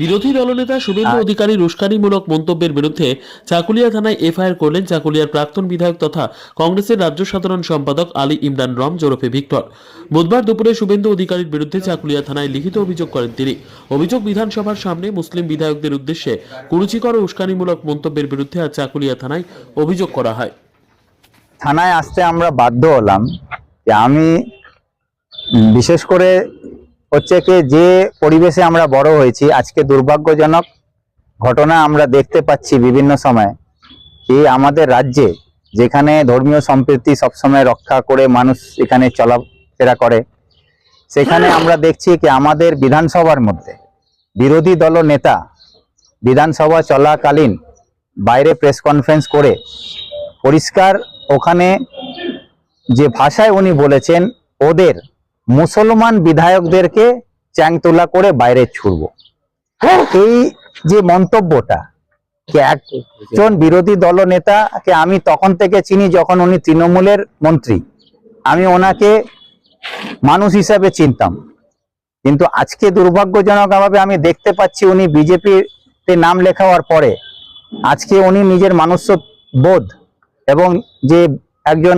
বিরোধী দলনেতা শুভেন্দু অধিকারীর উস্কানিমূলক মন্তব্যের বিরুদ্ধে চাকুলিয়া থানায় এফআইআর করলেন চাকুলিয়ার প্রাক্তন বিধায়ক তথা কংগ্রেসের রাজ্য সাধারণ সম্পাদক আলী ইমরান রম জোরফে ভিক্টর। বুধবার দুপুরে শুভেন্দু অধিকারীর বিরুদ্ধে চাকুলিয়া থানায় লিখিত অভিযোগ করেন তিনি। অভিযোগ বিধানসভার সামনে মুসলিম বিধায়কদের উদ্দেশ্যে কুরুচিকর ও উস্কানিমূলক মন্তব্যের বিরুদ্ধে আজ চাকুলিয়া থানায় অভিযোগ করা হয়। থানায় আসতে আমরা বাধ্য হলাম যে আমি বিশেষ করে হচ্ছে কি যে পরিবেশে আমরা বড় হয়েছি, আজকে দুর্ভাগ্যজনক ঘটনা আমরা দেখতে পাচ্ছি বিভিন্ন সময় যে আমাদের রাজ্যে যেখানে ধর্মীয় সম্প্রীতি সবসময় রক্ষা করে মানুষ এখানে চলাফেরা করে, সেখানে আমরা দেখছি কি আমাদের বিধানসভার মধ্যে বিরোধী দল নেতা বিধানসভা চলাকালীন বাইরে প্রেস কনফারেন্স করে পরিষ্কার ওখানে যে ভাষায় উনি বলেছেন, ওদের মুসলমান বিধায়কদেরকে চ্যাংতোলা করে বাইরে ছুড়ব। এই যে মন্তব্যটা একজন বিরোধী দল দলনেতাকে আমি তখন থেকে চিনি যখন উনি তৃণমূলের মন্ত্রী। আমি ওনাকে মানুষ হিসাবে চিনতাম। কিন্তু আজকে দুর্ভাগ্যজনকভাবে আমি দেখতে পাচ্ছি উনি বিজেপিতে নাম লেখাবার পরে আজকে উনি নিজের মানুষ্য বোধ এবং যে একজন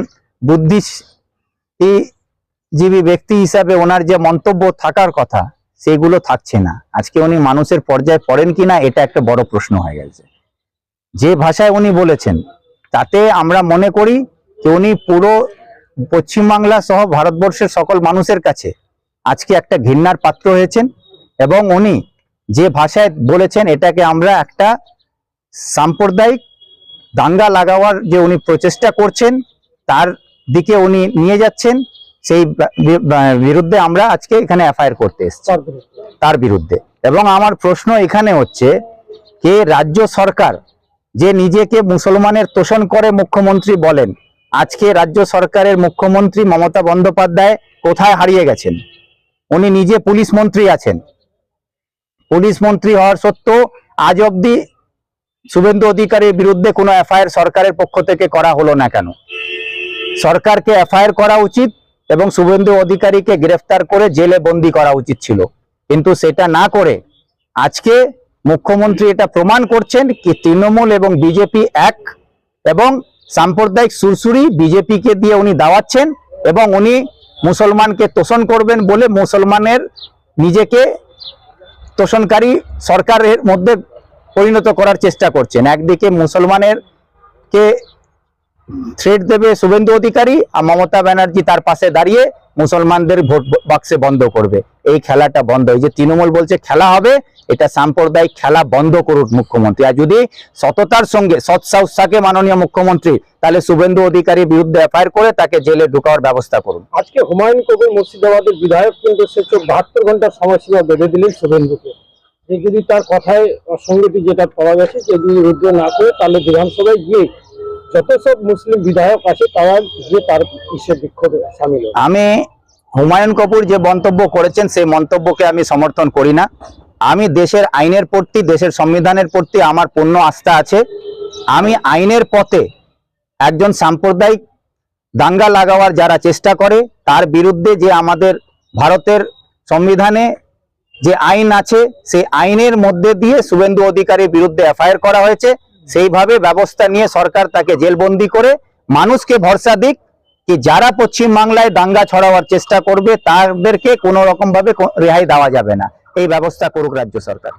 বুদ্ধিজীবী ব্যক্তি হিসাবে ওনার যে মন্তব্য থাকার কথা, সেগুলো থাকছে না। আজকে উনি মানুষের পর্যায়ে পড়েন কিনা, এটা একটা বড় প্রশ্ন হয়ে গেছে। যে ভাষায় উনি বলেছেন, তাতে আমরা মনে করি যে উনি পুরো পশ্চিমবাংলা সহ ভারতবর্ষের সকল মানুষের কাছে আজকে একটা ঘৃণার পাত্র হয়েছেন এবং উনি যে ভাষায় বলেছেন, এটাকে আমরা একটা সাম্প্রদায়িক দাঙ্গা লাগাবার যে উনি প্রচেষ্টা করছেন, তার দিকে উনি নিয়ে যাচ্ছেন। সেই বিরুদ্ধে আমরা আজকে এখানে এফআইআর করতে এসেছি। তার বিরুদ্ধে। এবং আমার প্রশ্ন এখানে হচ্ছে কে রাজ্য সরকার যে নিজেকে মুসলমানের তোষণ করে মুখ্যমন্ত্রী বলেন আজকে রাজ্য সরকারের মুখ্যমন্ত্রী মমতা বন্দ্যোপাধ্যায় কোথায় হারিয়ে গেছেন? উনি নিজে পুলিশ মন্ত্রী আছেন। পুলিশ মন্ত্রী হওয়ার সত্ত্বেও আজ অব্দি শুভেন্দু অধিকারীর বিরুদ্ধে কোনো এফআইআর সরকারের পক্ষ থেকে করা হলো না কেন? সরকারকে এফআইআর করা উচিত এবং শুভেন্দু অধিকারীকে গ্রেফতার করে জেলে বন্দি করা উচিত ছিল। কিন্তু সেটা না করে আজকে মুখ্যমন্ত্রী এটা প্রমাণ করছেন কি তৃণমূল এবং বিজেপি এক এবং সাম্প্রদায়িক সুরসুরি বিজেপিকে দিয়ে উনি দাওয়াচ্ছেন এবং উনি মুসলমানকে তোষণ করবেন বলে মুসলমানের নিজেকে তোষণকারী সরকারের মধ্যে পরিণত করার চেষ্টা করছেন। একদিকে মুসলমানের কে থ্রেট দেবে শুভেন্দু অধিকারী আর মমতা ব্যানার্জি তার পাশে দাঁড়িয়ে মুসলমানদের ভোট বাক্সে বন্ধ করবে। এই খেলাটা বন্ধ। এই যে তৃণমূল বলছে খেলা হবে, এটা সাম্প্রদায়িক খেলা বন্ধ করুক মুখ্যমন্ত্রী। আর যদি সততার সঙ্গে, সৎ সাহস থাকে মাননীয় মুখ্যমন্ত্রী, তাহলে শুভেন্দু অধিকারীর বিরুদ্ধে এফআইআর করে তাকে জেলে ঢুকানোর ব্যবস্থা করুন। আজকে হুমায়ুন কবির মুর্শিদাবাদের বিধায়ক, কিন্তু সে বাহাত্তর ঘণ্টার সময়সীমা বেঁধে দিলেন শুভেন্দুকে। যদি তার কথায় অসঙ্গতি যেটা পাওয়া গেছে যদি রুদ্র না করে, তাহলে বিধানসভায় গিয়ে যত সব মুসলিম বিধায়ক আছে, তারা গিয়ে তার বিক্ষোভে সামিল আমি হুমায়ুন কপুর যে মন্তব্য করেছেন, সেই মন্তব্যকে আমি সমর্থন করি না। আমি দেশের আইনের প্রতি, দেশের সংবিধানের প্রতি আমার পূর্ণ আস্থা আছে। আমি আইনের পথে একজন সাম্প্রদায়িক দাঙ্গা লাগাওয়ার যারা চেষ্টা করে, তার বিরুদ্ধে যে আমাদের ভারতের সংবিধানে যে আইন আছে, সেই আইনের মধ্যে দিয়ে শুভেন্দু অধিকারীর বিরুদ্ধে এফআইআর করা হয়েছে। সেইভাবে ব্যবস্থা নিয়ে সরকার তাকে জেলবন্দি করে মানুষকে ভরসা দিক কি যারা পশ্চিম বাংলায় দাঙ্গা ছড়াবার চেষ্টা করবে, তাদেরকে কোনো রকম ভাবে রেহাই দেওয়া যাবে না। এই ব্যবস্থা করুক রাজ্য সরকার।